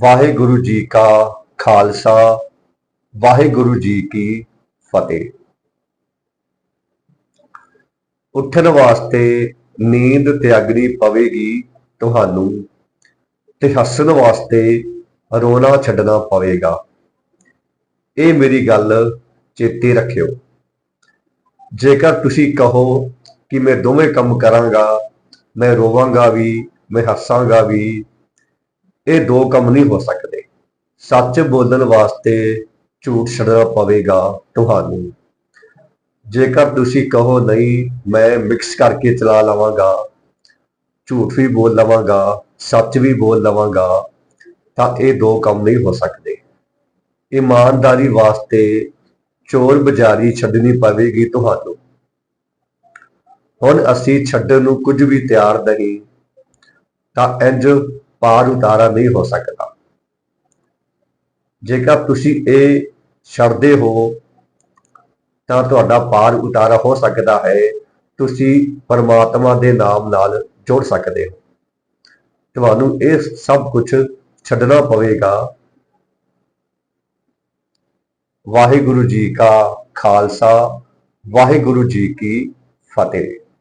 ਵਾਹਿਗੁਰੂ ਜੀ ਕਾ ਖਾਲਸਾ, ਵਾਹਿਗੁਰੂ ਜੀ ਕੀ ਫਤਿਹ। ਉੱਠਣ ਵਾਸਤੇ ਨੀਂਦ ਤਿਆਗਣੀ ਪਵੇਗੀ ਤੁਹਾਨੂੰ ਤੇ ਹੱਸਣ ਵਾਸਤੇ ਰੋਣਾ ਛੱਡਣਾ ਪਵੇਗਾ। ਇਹ ਮੇਰੀ ਗੱਲ ਚੇਤੇ ਰੱਖਿਓ। ਜੇਕਰ ਤੁਸੀਂ ਕਹੋ ਕਿ ਮੈਂ ਦੋਵੇਂ ਕੰਮ ਕਰਾਂਗਾ, ਮੈਂ ਰੋਵਾਂਗਾ ਵੀ, ਮੈਂ ਹੱਸਾਂਗਾ ਵੀ ਇਹ ਦੋ ਕੰਮ ਨਹੀਂ ਹੋ ਸਕਦੇ। ਸੱਚ ਬੋਲਣ ਵਾਸਤੇ ਝੂਠ ਛੱਡਣਾ ਪਵੇਗਾ ਤੁਹਾਨੂੰ। ਜੇਕਰ ਤੁਸੀਂ ਕਹੋ ਨਹੀਂ, ਮੈਂ ਮਿਕਸ ਕਰਕੇ ਚਲਾ ਲਵਾਂਗਾ, ਝੂਠ ਵੀ ਬੋਲ ਲਵਾਂਗਾ, ਸੱਚ ਵੀ ਬੋਲ ਲਵਾਂਗਾ, ਤਾਂ ਇਹ ਦੋ ਕੰਮ ਨਹੀਂ ਹੋ ਸਕਦੇ। ਇਮਾਨਦਾਰੀ ਵਾਸਤੇ ਚੋਰ ਬਜ਼ਾਰੀ ਛੱਡਣੀ ਪਵੇਗੀ ਤੁਹਾਨੂੰ। ਹੁਣ ਅਸੀਂ ਛੱਡਣ ਨੂੰ ਕੁਝ ਵੀ ਤਿਆਰ ਨਹੀਂ, ਤਾਂ ਇੰਜ ਪਾਰ ਉਤਾਰਾ ਨਹੀਂ ਹੋ ਸਕਦਾ। ਜੇਕਰ ਤੁਸੀਂ ਇਹ ਛੱਡਦੇ ਹੋ, ਤਾਂ ਤੁਹਾਡਾ ਪਾਰ ਉਤਾਰਾ ਹੋ ਸਕਦਾ ਹੈ। ਤੁਸੀਂ ਪਰਮਾਤਮਾ ਦੇ ਨਾਮ ਨਾਲ ਜੁੜ ਸਕਦੇ ਹੋ। ਤੁਹਾਨੂੰ ਇਹ ਸਭ ਕੁਝ ਛੱਡਣਾ ਪਵੇਗਾ। ਵਾਹਿਗੁਰੂ ਜੀ ਕਾ ਖਾਲਸਾ, ਵਾਹਿਗੁਰੂ ਜੀ ਕੀ ਫਤਿਹ।